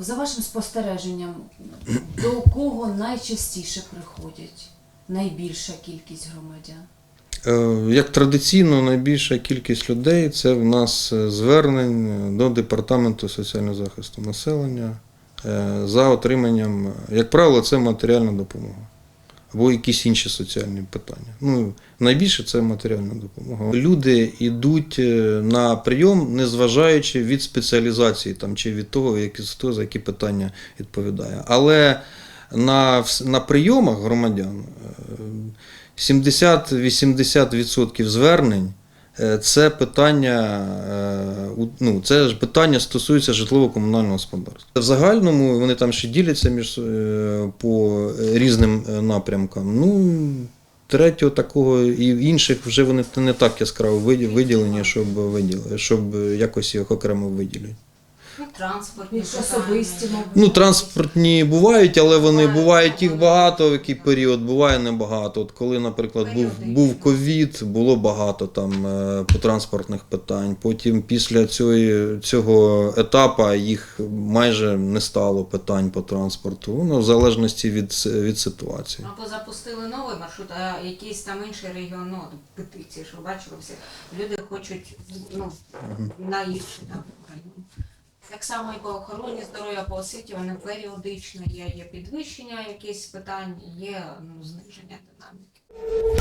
за вашим спостереженням, до кого найчастіше приходять найбільша кількість громадян? Е, Як традиційно, найбільша кількість людей це в нас звернення звернень до Департаменту соціального захисту населення е, за отриманням, е, як правило, це матеріальна допомога або якісь інші соціальні питання. Ну, найбільше це матеріальна допомога. Люди йдуть е, на прийом, незважаючи від спеціалізації там, чи від того, які- хто за які питання відповідає. Але на, на прийомах громадян е, 70-80% звернень е, це питання, е, ну, це ж питання стосується житлово-комунального господарства. В загальному вони там ще діляться між е, по різним е, напрямкам. Ну, третього такого і інших вже вони не так яскраво виділені, щоб виділи, щоб якось їх окремо виділити. Ну, транспортні особисті, мабуть. Ну, транспортні бувають, але вони бувають їх багато в який період, буває небагато. От коли, наприклад, був, був ковід, було багато там е, по транспортних питань. Потім після цього, цього етапу їх майже не стало питань по транспорту. Воно в залежності від, від ситуації. Або запустили новий маршрут, а якийсь там інший регіон, ну, петиції, що бачили всі. Люди хочуть ну, на район. Так само і по охороні здоров'я, по освіті, вони періодично є, є підвищення якихось питань, є ну, зниження динаміки.